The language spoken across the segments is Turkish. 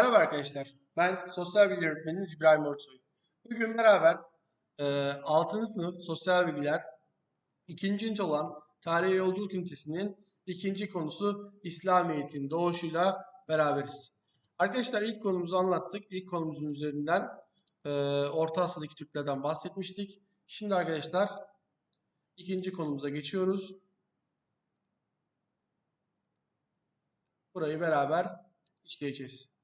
Merhaba arkadaşlar. Ben sosyal bilgi öğretmeniniz İbrahim Orsoy. Bugün beraber e, 6. sınıf sosyal bilgiler 2. ünite olan Tarihe Yolculuk ünitesinin ikinci konusu İslamiyet'in doğuşuyla beraberiz. Arkadaşlar ilk konumuzu anlattık. İlk konumuzun üzerinden e, Orta Asya'daki Türklerden bahsetmiştik. Şimdi arkadaşlar ikinci konumuza geçiyoruz. Burayı beraber işleyeceğiz.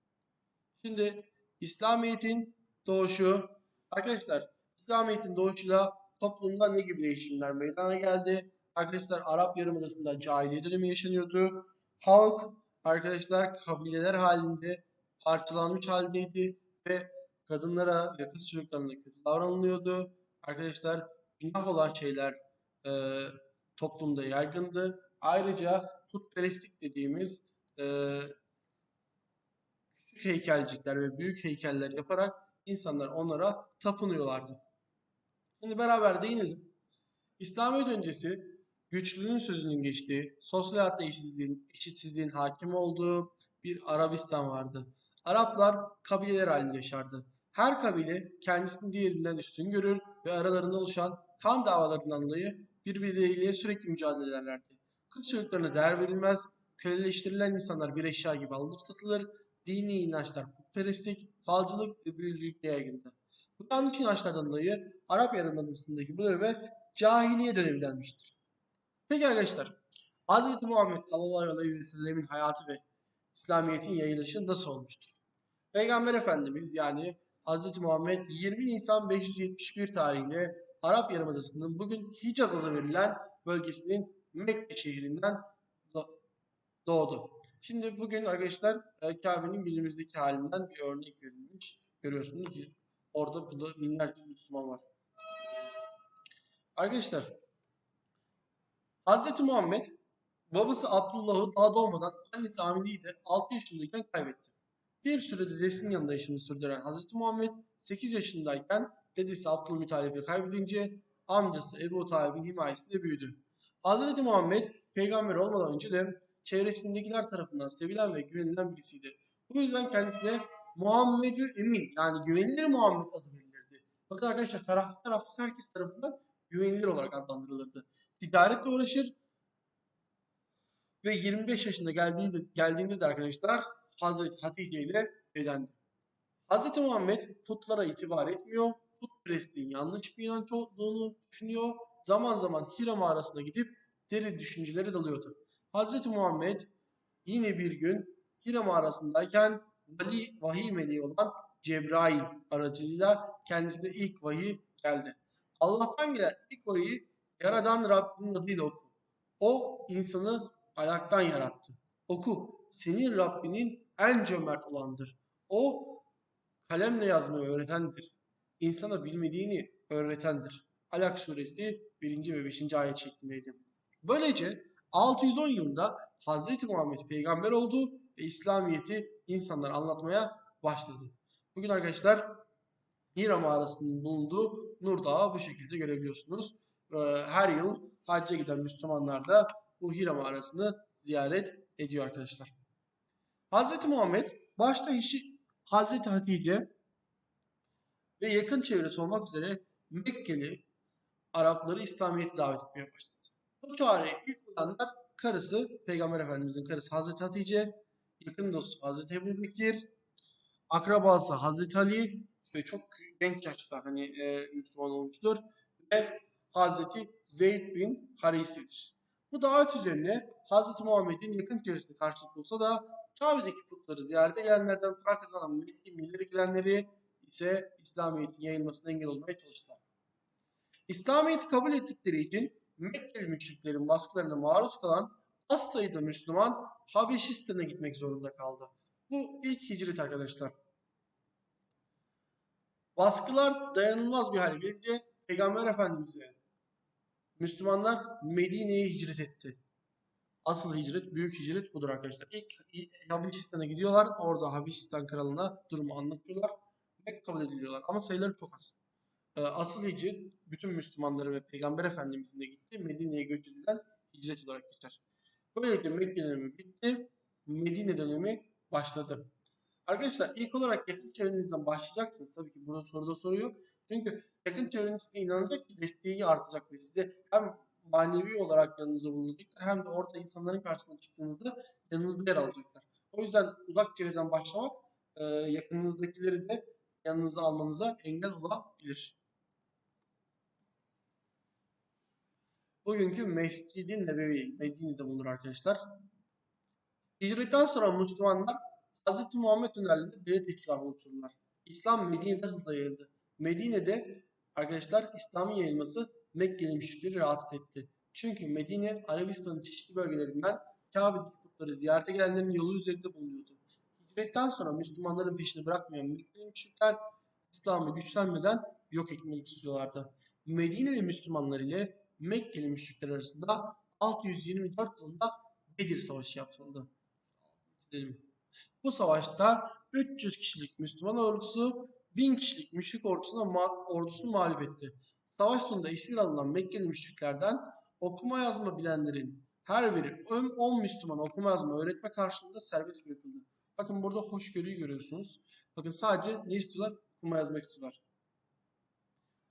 Şimdi İslamiyet'in doğuşu. Arkadaşlar İslamiyet'in doğuşuyla toplumda ne gibi değişimler meydana geldi? Arkadaşlar Arap Yarımadası'nda cahiliye dönemi yaşanıyordu. Halk arkadaşlar kabileler halinde parçalanmış haldeydi ve kadınlara ve kız çocuklarına kötü davranılıyordu. Arkadaşlar günah olan şeyler e, toplumda yaygındı. Ayrıca putperestlik dediğimiz e, heykelcikler ve büyük heykeller yaparak insanlar onlara tapınıyorlardı. Şimdi beraber değinelim. İslamiyet öncesi güçlünün sözünün geçtiği, sosyal hayatta eşitsizliğin, eşitsizliğin hakim olduğu bir Arabistan vardı. Araplar kabileler halinde yaşardı. Her kabile kendisini diğerinden üstün görür ve aralarında oluşan kan davalarından dolayı birbirleriyle sürekli mücadele ederlerdi. Kız çocuklarına değer verilmez, köleleştirilen insanlar bir eşya gibi alınıp satılır, dini inançlar putperestlik, falcılık ve büyücülükle yaygındı. Bu yanlış inançlardan dolayı Arap Yarımadası'ndaki bu döneme cahiliye dönemi denmiştir. Peki arkadaşlar, Hz. Muhammed sallallahu aleyhi ve sellemin hayatı ve İslamiyet'in yayılışı nasıl olmuştur? Peygamber Efendimiz yani Hz. Muhammed 20 Nisan 571 tarihinde Arap Yarımadası'nın bugün Hicaz adı verilen bölgesinin Mekke şehrinden doğdu. Şimdi bugün arkadaşlar e, Kabe'nin günümüzdeki halinden bir örnek verilmiş. Görüyorsunuz orada burada binlerce Müslüman var. Arkadaşlar Hz. Muhammed babası Abdullah'ı daha doğmadan annesi Amine'yi de 6 yaşındayken kaybetti. Bir sürede dedesinin yanında yaşamını sürdüren Hz. Muhammed 8 yaşındayken dedesi Abdülmuttalib'i kaybedince amcası Ebu Talib'in himayesinde büyüdü. Hz. Muhammed peygamber olmadan önce de çevresindekiler tarafından sevilen ve güvenilen birisiydi. Bu yüzden kendisine Muhammedü Emin yani güvenilir Muhammed adı verilirdi. Bakın arkadaşlar taraf tarafsız herkes tarafından güvenilir olarak adlandırılırdı. Ticaretle uğraşır ve 25 yaşında geldiğinde, geldiğinde de arkadaşlar Hazreti Hatice ile evlendi. Hazreti Muhammed putlara itibar etmiyor. Putperestliğin yanlış bir inanç olduğunu düşünüyor. Zaman zaman Hira mağarasına gidip derin düşüncelere dalıyordu. Hazreti Muhammed yine bir gün Hira mağarasındayken vali, vahiy meleği olan Cebrail aracılığıyla kendisine ilk vahiy geldi. Allah'tan gelen ilk vahiy yaradan Rabbinin adıyla oku. O insanı ayaktan yarattı. Oku. Senin Rabbinin en cömert olandır. O kalemle yazmayı öğretendir. İnsana bilmediğini öğretendir. Alak suresi 1. ve 5. ayet şeklindeydi. Böylece 610 yılında Hz. Muhammed peygamber oldu ve İslamiyet'i insanlara anlatmaya başladı. Bugün arkadaşlar Hira mağarasının bulunduğu Nur Dağı bu şekilde görebiliyorsunuz. Ee, her yıl hacca giden Müslümanlar da bu Hira mağarasını ziyaret ediyor arkadaşlar. Hz. Muhammed başta işi Hz. Hatice ve yakın çevresi olmak üzere Mekkeli Arapları İslamiyet'e davet etmeye başladı. Bu çağrıyı ilk bulanlar karısı, Peygamber Efendimizin karısı Hazreti Hatice, yakın dostu Hazreti Ebu Bekir, akrabası Hazreti Ali ve çok genç yaşta hani e, Müslüman olmuştur ve Hazreti Zeyd bin Harisi'dir. Bu davet üzerine Hazreti Muhammed'in yakın çevresinde karşılık bulsa da Kabe'deki putları ziyarete gelenlerden para kazanan Mekkelileri girenleri ise İslamiyet'in yayılmasına engel olmaya çalıştılar. İslamiyet'i kabul ettikleri için Mekkeli müşriklerin baskılarına maruz kalan az sayıda Müslüman Habeşistan'a gitmek zorunda kaldı. Bu ilk hicret arkadaşlar. Baskılar dayanılmaz bir hale gelince Peygamber Efendimiz'e Müslümanlar Medine'ye hicret etti. Asıl hicret, büyük hicret budur arkadaşlar. İlk Habeşistan'a gidiyorlar. Orada Habeşistan kralına durumu anlatıyorlar. Ve kabul ediliyorlar. Ama sayıları çok az. Ee, asıl hicret bütün Müslümanları ve Peygamber Efendimiz'in de gitti. Medine'ye göç edilen hicret olarak geçer. Böylelikle Mekke dönemi bitti. Medine dönemi başladı. Arkadaşlar ilk olarak yakın çevrenizden başlayacaksınız. Tabii ki burada soruda soruyor. Çünkü yakın çevreniz size inanacak ki desteği artacak ve size hem manevi olarak yanınızda bulunacaklar hem de orada insanların karşısına çıktığınızda yanınızda yer alacaklar. O yüzden uzak çevreden başlamak e, yakınınızdakileri de yanınıza almanıza engel olabilir. Bugünkü Mescid-i Nebevi Medine'de bulunur arkadaşlar. Hicretten sonra Müslümanlar Hz. Muhammed önderliğinde devlet İslam oluşturdular. İslam Medine'de hızla yayıldı. Medine'de arkadaşlar İslam'ın yayılması Mekkeli müşrikleri rahatsız etti. Çünkü Medine Arabistan'ın çeşitli bölgelerinden Kabe'deki putları ziyarete gelenlerin yolu üzerinde bulunuyordu. Hicretten sonra Müslümanların peşini bırakmayan Mekkeli müşrikler İslam'ı güçlenmeden yok etmek istiyorlardı. Medineli Müslümanlar ile Mekkeli müşrikler arasında 624 yılında Bedir Savaşı yapıldı. Bu savaşta 300 kişilik Müslüman ordusu 1000 kişilik müşrik ordusuna ma- ordusunu mağlup etti. Savaş sonunda esir alınan Mekkeli müşriklerden okuma yazma bilenlerin her biri 10 Müslüman okuma yazma öğretme karşılığında serbest bırakıldı. Bakın burada hoşgörüyü görüyorsunuz. Bakın sadece ne istiyorlar? Okuma yazmak istiyorlar.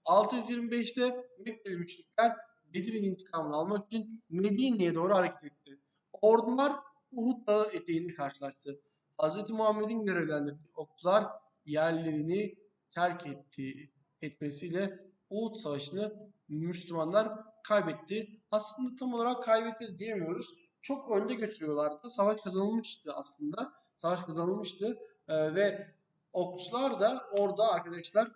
625'te Mekkeli müşrikler Bedir'in intikamını almak için Medine'ye doğru hareket etti. Ordular Uhud Dağı eteğinde karşılaştı. Hz. Muhammed'in görevlendirdiği okçular yerlerini terk etti, etmesiyle Uhud Savaşı'nı Müslümanlar kaybetti. Aslında tam olarak kaybetti diyemiyoruz. Çok önde götürüyorlardı. Savaş kazanılmıştı aslında. Savaş kazanılmıştı Ee, ve okçular da orada arkadaşlar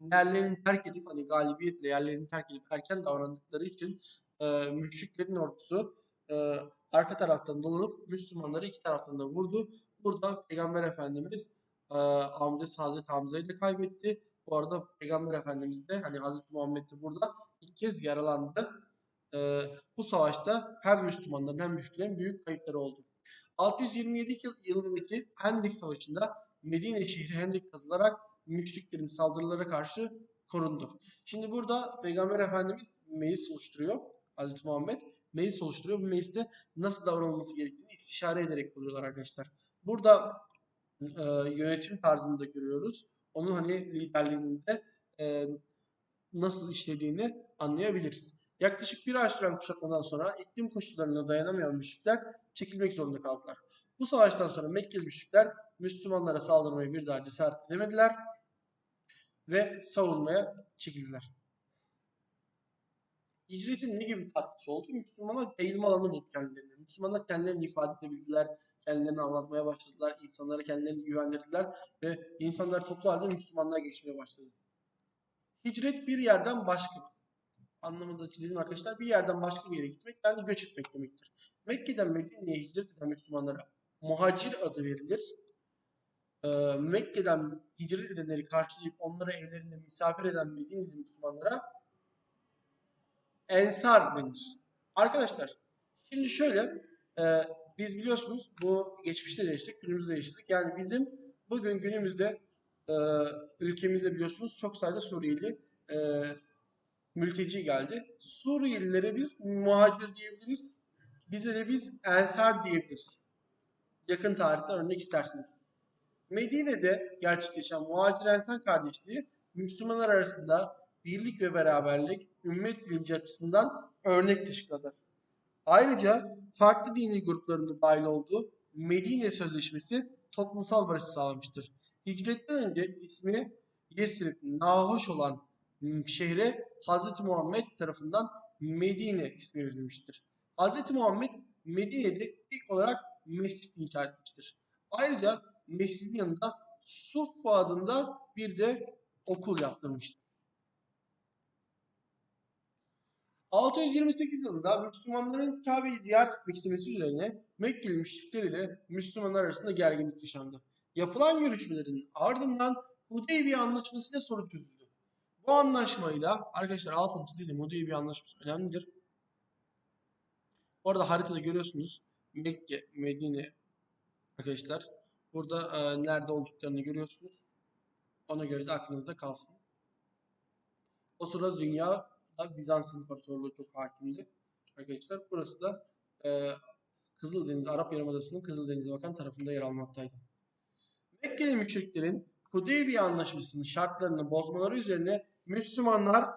yerlerini terk edip hani galibiyetle yerlerini terk edip erken davrandıkları için e, müşriklerin ordusu e, arka taraftan dolanıp Müslümanları iki taraftan da vurdu. Burada Peygamber Efendimiz e, amcası Hazreti Hamza'yı da kaybetti. Bu arada Peygamber Efendimiz de hani Hazreti Muhammed de burada ilk kez yaralandı. E, bu savaşta hem Müslümanların hem müşriklerin büyük kayıpları oldu. 627 yıl- yılındaki Hendek Savaşı'nda Medine şehri Hendek kazılarak müşriklerin saldırılara karşı korundu. Şimdi burada Peygamber Efendimiz meclis oluşturuyor. Hazreti Muhammed meclis oluşturuyor. Bu mecliste nasıl davranılması gerektiğini istişare ederek kuruyorlar arkadaşlar. Burada e, yönetim tarzını da görüyoruz. Onun hani liderliğinde e, nasıl işlediğini anlayabiliriz. Yaklaşık bir ay süren kuşatmadan sonra iklim koşullarına dayanamayan müşrikler çekilmek zorunda kaldılar. Bu savaştan sonra Mekkeli müşrikler Müslümanlara saldırmayı bir daha cesaret edemediler ve savunmaya çekildiler. Hicretin ne gibi katkısı oldu? Müslümanlar yayılma alanı buldu kendilerine. Müslümanlar kendilerini ifade edebildiler, kendilerini anlatmaya başladılar, insanlara kendilerini güvendirdiler ve insanlar toplu halde Müslümanlığa geçmeye başladı. Hicret bir yerden başka anlamında çizelim arkadaşlar. Bir yerden başka bir yere gitmek yani göç etmek demektir. Mekke'den Medine'ye hicret eden Müslümanlara muhacir adı verilir. Ee, Mekke'den hicret edenleri karşılayıp onları evlerinde misafir eden Medine'li Müslümanlara ensar denir. Arkadaşlar şimdi şöyle e, biz biliyorsunuz bu geçmişte de yaşadık, günümüzde de yaşadık. Yani bizim bugün günümüzde e, ülkemizde biliyorsunuz çok sayıda Suriyeli e, mülteci geldi. Suriyelilere biz muhacir diyebiliriz. Bize de biz ensar diyebiliriz. Yakın tarihte örnek isterseniz. Medine'de gerçekleşen muhacir ensar kardeşliği Müslümanlar arasında birlik ve beraberlik, ümmet bilinci açısından örnek teşkil Ayrıca farklı dini gruplarında dahil olduğu Medine Sözleşmesi toplumsal barışı sağlamıştır. Hicretten önce ismi Yesrib, nahoş olan şehre Hz. Muhammed tarafından Medine ismi verilmiştir. Hz. Muhammed Medine'de ilk olarak mescit inşa etmiştir. Ayrıca mescidin yanında Suffa adında bir de okul yaptırmıştır. 628 yılında Müslümanların Kabe'yi ziyaret etmek istemesi üzerine Mekkeli müşrikler ile Müslümanlar arasında gerginlik yaşandı. Yapılan görüşmelerin ardından Hudeybiye Anlaşması ile sorun çözüldü. Bu anlaşmayla arkadaşlar altını çizelim Hudeybiye Anlaşması önemlidir. Bu arada haritada görüyorsunuz Mekke, Medine arkadaşlar. Burada e, nerede olduklarını görüyorsunuz. Ona göre de aklınızda kalsın. O sırada dünya da Bizans İmparatorluğu çok hakimdi. Arkadaşlar burası da e, Kızıldeniz, Arap Yarımadası'nın Kızıldeniz'e bakan tarafında yer almaktaydı. Mekkeli müşriklerin Hudeybiye Anlaşması'nın şartlarını bozmaları üzerine Müslümanlar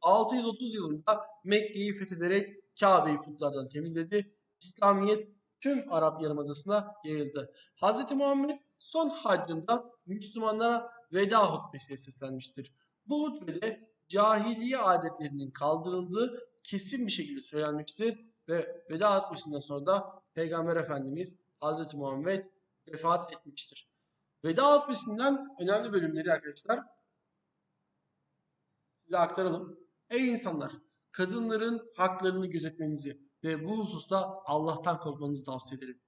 630 yılında Mekke'yi fethederek Kabe'yi putlardan temizledi. İslamiyet tüm Arap Yarımadası'na yayıldı. Hz. Muhammed son haccında Müslümanlara veda hutbesiyle seslenmiştir. Bu hutbede cahiliye adetlerinin kaldırıldığı kesin bir şekilde söylenmiştir ve veda hutbesinden sonra da Peygamber Efendimiz Hz. Muhammed vefat etmiştir. Veda hutbesinden önemli bölümleri arkadaşlar size aktaralım. Ey insanlar! Kadınların haklarını gözetmenizi ve bu hususta Allah'tan korkmanızı tavsiye ederim.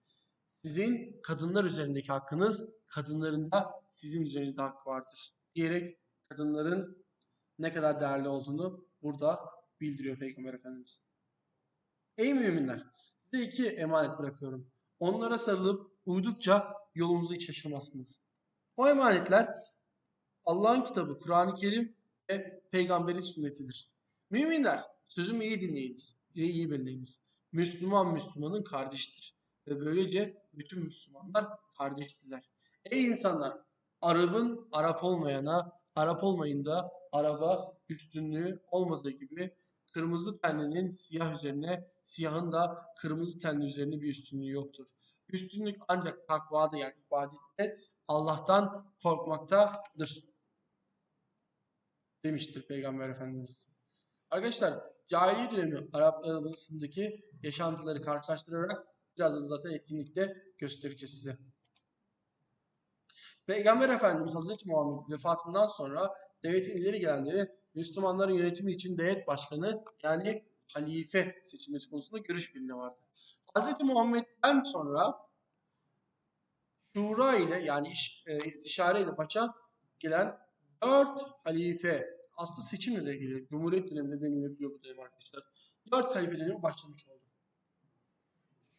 Sizin kadınlar üzerindeki hakkınız, kadınların da sizin üzerinizde hakkı vardır. Diyerek kadınların ne kadar değerli olduğunu burada bildiriyor Peygamber Efendimiz. Ey müminler! Size iki emanet bırakıyorum. Onlara sarılıp uydukça yolunuzu hiç şaşırmazsınız. O emanetler Allah'ın kitabı Kur'an-ı Kerim ve peygamberin sünnetidir. Müminler sözümü iyi dinleyiniz iyi dinleyiniz. Müslüman Müslümanın kardeştir. Ve böylece bütün Müslümanlar kardeştirler. Ey insanlar! Arap'ın Arap olmayana, Arap olmayında Araba üstünlüğü olmadığı gibi kırmızı tenlinin siyah üzerine, siyahın da kırmızı tenli üzerine bir üstünlüğü yoktur. Üstünlük ancak takvada yani ibadette Allah'tan korkmaktadır demiştir Peygamber Efendimiz. Arkadaşlar cahiliye dönemi Arap arasındaki yaşantıları karşılaştırarak birazdan zaten etkinlikte göstereceğiz size. Peygamber Efendimiz Hazreti Muhammed vefatından sonra devletin ileri gelenleri Müslümanların yönetimi için devlet başkanı yani halife seçilmesi konusunda görüş birliği vardı. Hazreti Muhammed'den sonra şura ile yani iş, e, istişare ile paça gelen dört halife aslında seçimle de ilgili Cumhuriyet döneminde denilebiliyor bu dönem arkadaşlar. Dört halife dönemi başlamış oldu.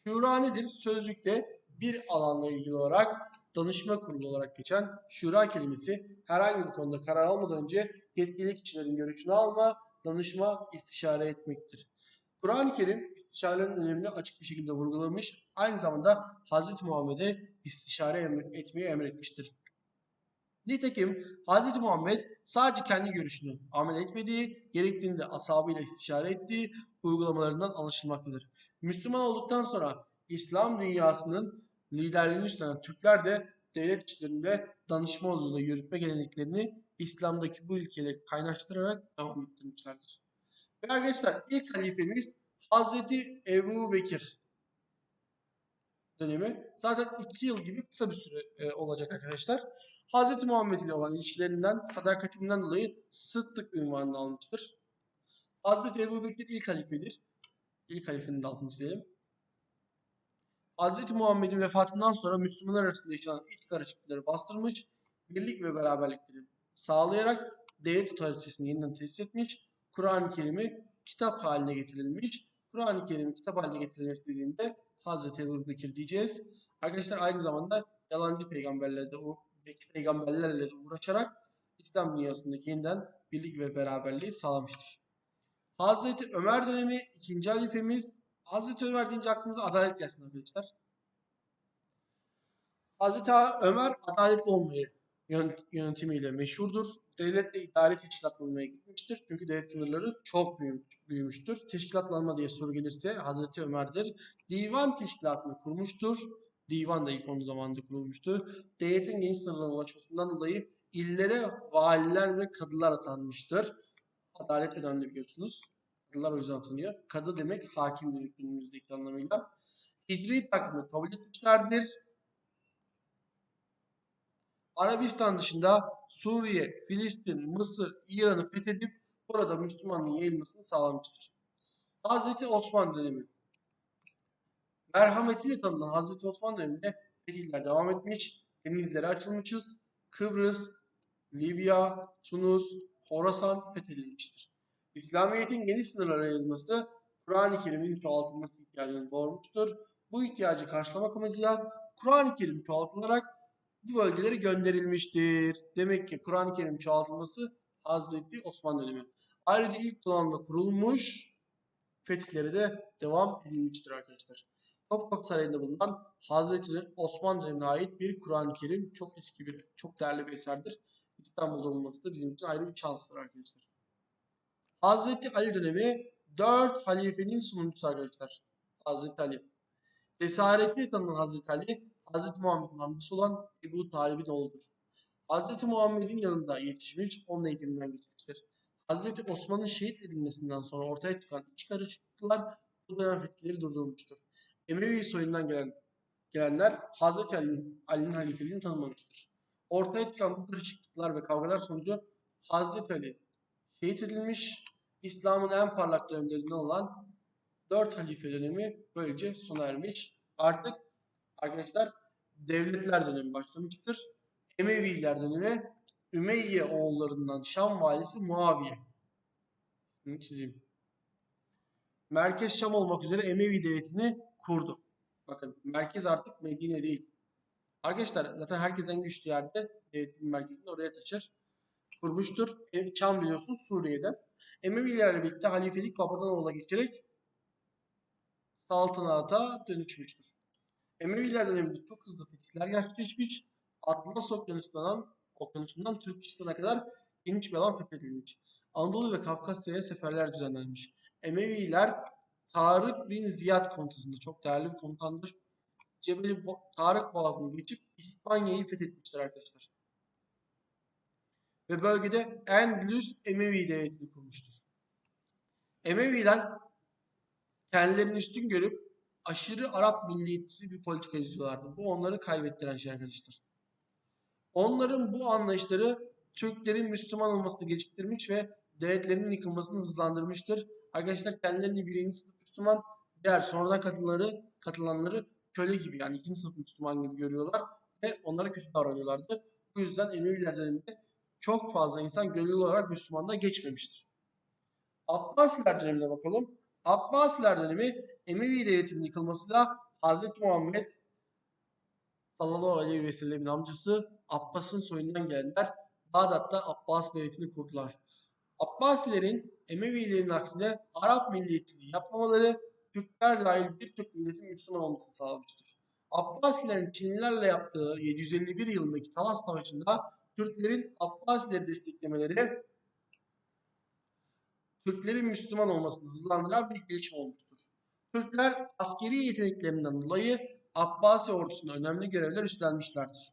Şura nedir? Sözlükte bir alanla ilgili olarak danışma kurulu olarak geçen şura kelimesi herhangi bir konuda karar almadan önce yetkili kişilerin görüşünü alma, danışma, istişare etmektir. Kur'an-ı Kerim istişarenin önemini açık bir şekilde vurgulamış. Aynı zamanda Hz. Muhammed'e istişare etmeyi emretmiştir. Nitekim Hz. Muhammed sadece kendi görüşünü amel etmediği, gerektiğinde ashabıyla istişare ettiği uygulamalarından anlaşılmaktadır. Müslüman olduktan sonra İslam dünyasının liderliğini üstlenen Türkler de devlet işlerinde danışma yolunda yürütme geleneklerini İslam'daki bu ilkeleri kaynaştırarak devam ettirmişlerdir. Ve arkadaşlar ilk halifemiz Hazreti Ebu Bekir dönemi. Zaten iki yıl gibi kısa bir süre e, olacak arkadaşlar. Hazreti Muhammed ile olan ilişkilerinden, sadakatinden dolayı Sıddık ünvanını almıştır. Hazreti Ebu Bekir ilk halifedir. İlk halifenin altını çizelim. Hazreti Muhammed'in vefatından sonra Müslümanlar arasında yaşanan iç karışıklıkları bastırmış, birlik ve beraberlikleri sağlayarak devlet otoritesini yeniden tesis etmiş, Kur'an-ı Kerim'i kitap haline getirilmiş. Kur'an-ı Kerim'in kitap haline getirilmesi dediğinde Hazreti Ebu Bekir diyeceğiz. Arkadaşlar aynı zamanda yalancı peygamberlerle de o peygamberlerle de uğraşarak İslam dünyasındaki yeniden birlik ve beraberliği sağlamıştır. Hazreti Ömer dönemi ikinci halifemiz. Hazreti Ömer deyince aklınıza adalet gelsin arkadaşlar. Hazreti Ömer adaletli olmayı yönetimiyle meşhurdur. Devletle idare teşkilatlanmaya gitmiştir. Çünkü devlet sınırları çok büyümüştür. Teşkilatlanma diye soru gelirse Hazreti Ömer'dir. Divan teşkilatını kurmuştur. Divan da ilk onun zamanında kurulmuştu. Devletin geniş sınırlarına ulaşmasından dolayı illere valiler ve kadılar atanmıştır. Adalet önemli biliyorsunuz. Kadılar o yüzden atanıyor. Kadı demek hakim demek günümüzdeki anlamıyla. Hicri takvimi kabul etmişlerdir. Arabistan dışında Suriye, Filistin, Mısır, İran'ı fethedip burada Müslümanlığın yayılmasını sağlamıştır. Hazreti Osman dönemi merhametiyle tanınan Hazreti Osman döneminde fetihler devam etmiş, denizlere açılmışız. Kıbrıs, Libya, Tunus, Horasan fethedilmiştir. İslamiyet'in geniş sınırlara yayılması Kur'an-ı Kerim'in çoğaltılması ihtiyacını doğurmuştur. Bu ihtiyacı karşılamak amacıyla Kur'an-ı Kerim çoğaltılarak bu bölgelere gönderilmiştir. Demek ki Kur'an-ı Kerim çoğaltılması Hazreti Osman dönemi. Ayrıca ilk donanma kurulmuş, fetihlere de devam edilmiştir arkadaşlar. Topkapı Sarayı'nda bulunan Hazreti Osman dönemine ait bir Kur'an-ı Kerim. Çok eski bir, çok değerli bir eserdir. İstanbul'da olması da bizim için ayrı bir şanstır arkadaşlar. Hazreti Ali dönemi 4 halifenin sonuncusu arkadaşlar. Hazreti Ali. Cesaretli tanınan Hazreti Ali, Hazreti Muhammed'in amcası olan Ebu Talib'in oğludur. Hazreti Muhammed'in yanında yetişmiş, onun eğitiminden geçmiştir. Hazreti Osman'ın şehit edilmesinden sonra ortaya çıkan iç karışıklıklar bu dönem fetihleri durdurmuştur. Emevi soyundan gelen gelenler Hazreti Ali'nin Ali'nin halifeliğini tanımamıştır. Ortaya çıkan bu karışıklıklar ve kavgalar sonucu Hazreti Ali şehit edilmiş, İslam'ın en parlak dönemlerinden olan 4 halife dönemi böylece sona ermiş. Artık arkadaşlar devletler dönemi başlamıştır. Emeviler dönemi Ümeyye oğullarından Şam valisi Muaviye. Bunu çizeyim. Merkez Şam olmak üzere Emevi devletini kurdu. Bakın merkez artık Medine değil. Arkadaşlar zaten herkes en güçlü yerde devletin merkezini oraya taşır. Kurmuştur. Şam biliyorsunuz Suriye'de. Emevilerle birlikte halifelik babadan oğula geçerek saltanata dönüşmüştür. Emeviler döneminde çok hızlı fetihler gerçekleşmiş. Atlas Okyanusu'ndan, Okyanusu'ndan Türkistan'a kadar geniş bir alan fethedilmiş. Anadolu ve Kafkasya'ya seferler düzenlenmiş. Emeviler Tarık bin Ziyad komutasında çok değerli bir komutandır. Cebeli Tarık Boğazı'nı geçip İspanya'yı fethetmişler arkadaşlar. Ve bölgede Endülüs Emevi devletini kurmuştur. Emeviler kendilerini üstün görüp aşırı Arap milliyetçisi bir politika izliyorlardı. Bu onları kaybettiren şey arkadaşlar. Onların bu anlayışları Türklerin Müslüman olmasını geciktirmiş ve devletlerinin yıkılmasını hızlandırmıştır. Arkadaşlar kendilerini birinci sınıf Müslüman, diğer sonradan katılanları, katılanları köle gibi yani ikinci sınıf Müslüman gibi görüyorlar ve onlara kötü davranıyorlardı. Bu yüzden Emeviler döneminde çok fazla insan gönüllü olarak Müslümanlığa geçmemiştir. Abbasiler dönemine bakalım. Abbasiler dönemi Emevi devletinin yıkılmasıyla Hazreti Muhammed sallallahu aleyhi ve sellemin amcası Abbas'ın soyundan gelenler Bağdat'ta Abbas devletini kurdular. Abbasilerin Emevilerin aksine Arap milliyetçiliği yapmamaları Türkler dahil birçok milletin Müslüman olmasını sağlamıştır. Abbasilerin Çinlilerle yaptığı 751 yılındaki Talas Savaşı'nda Türklerin Abbasileri desteklemeleri Türklerin Müslüman olmasını hızlandıran bir gelişme olmuştur. Türkler askeri yeteneklerinden dolayı Abbasi ordusunda önemli görevler üstlenmişlerdir.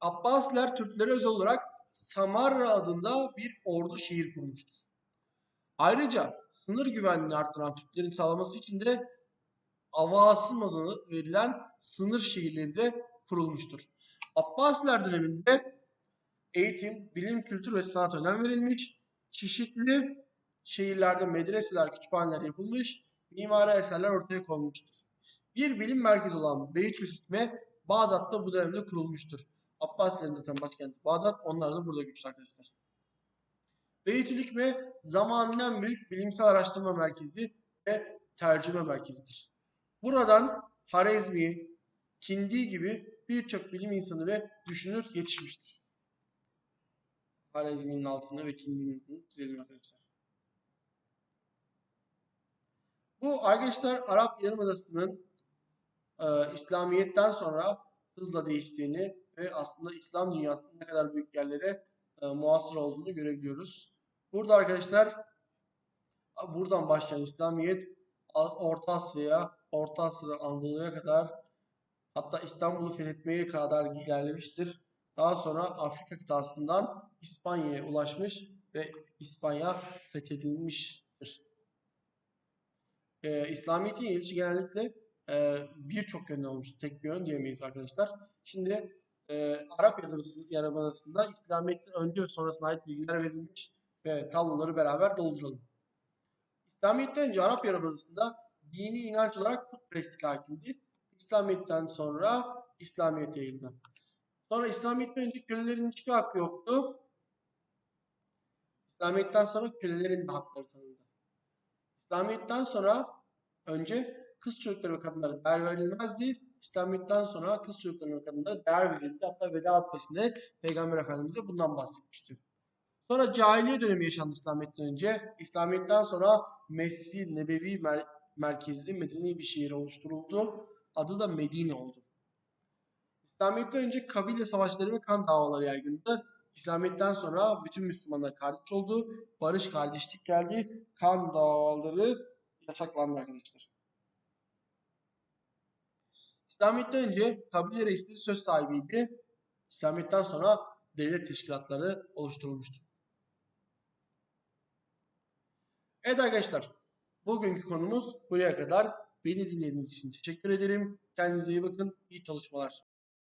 Abbasiler Türklere özel olarak Samarra adında bir ordu şehir kurmuştur. Ayrıca sınır güvenliğini arttıran Türklerin sağlaması için de Avasım adını verilen sınır şehirleri de kurulmuştur. Abbasiler döneminde eğitim, bilim, kültür ve sanat önem verilmiş, çeşitli şehirlerde medreseler, kütüphaneler yapılmış, mimari eserler ortaya konmuştur. Bir bilim merkezi olan Beytülhikme Bağdat'ta bu dönemde kurulmuştur. Abbasilerin zaten başkenti Bağdat, onlar da burada güçlü arkadaşlar. Beytülhikme zamanın en büyük bilimsel araştırma merkezi ve tercüme merkezidir. Buradan Harezmi, Kindi gibi birçok bilim insanı ve düşünür yetişmiştir. Harezmi'nin altını ve Kindi'nin altını çizelim arkadaşlar. Bu arkadaşlar Arap Yarımadası'nın e, İslamiyet'ten sonra hızla değiştiğini ve aslında İslam dünyasının ne kadar büyük yerlere e, muasır olduğunu görebiliyoruz. Burada arkadaşlar buradan başlayan İslamiyet Orta Asya'ya, Orta Asya'dan Anadolu'ya kadar hatta İstanbul'u fethetmeye kadar ilerlemiştir. Daha sonra Afrika kıtasından İspanya'ya ulaşmış ve İspanya fethedilmiştir. Ee, İslamiyet'in gelişi genellikle e, birçok yönde olmuş. Tek bir yön diyemeyiz arkadaşlar. Şimdi e, Arap Yarımadası- Yarımadası'nda İslamiyet'ten önce ve sonrasına ait bilgiler verilmiş ve tabloları beraber dolduralım. İslamiyet'ten önce Arap Yarımadası'nda dini inanç olarak putperestlik hakimdi. İslamiyet'ten sonra İslamiyet yayıldı. Sonra İslamiyet'ten önce kölelerin hiçbir hakkı yoktu. İslamiyet'ten sonra kölelerin de hakları tanındı. İslamiyet'ten sonra önce kız çocukları ve kadınlara değer verilmezdi. İslamiyet'ten sonra kız çocukları ve kadınlara değer verildi. Hatta veda hutbesinde Peygamber Efendimiz de bundan bahsetmişti. Sonra cahiliye dönemi yaşandı İslamiyet'ten önce. İslamiyet'ten sonra Mescid-i Nebevi mer- merkezli medeni bir şehir oluşturuldu. Adı da Medine oldu. İslamiyet'ten önce kabile savaşları ve kan davaları yaygındı. İslamiyet'ten sonra bütün Müslümanlar kardeş oldu. Barış kardeşlik geldi. Kan davaları yasaklandı arkadaşlar. İslamiyet'ten önce kabile reisleri söz sahibiydi. İslamiyet'ten sonra devlet teşkilatları oluşturulmuştu. Evet arkadaşlar, bugünkü konumuz buraya kadar. Beni dinlediğiniz için teşekkür ederim. Kendinize iyi bakın. İyi çalışmalar.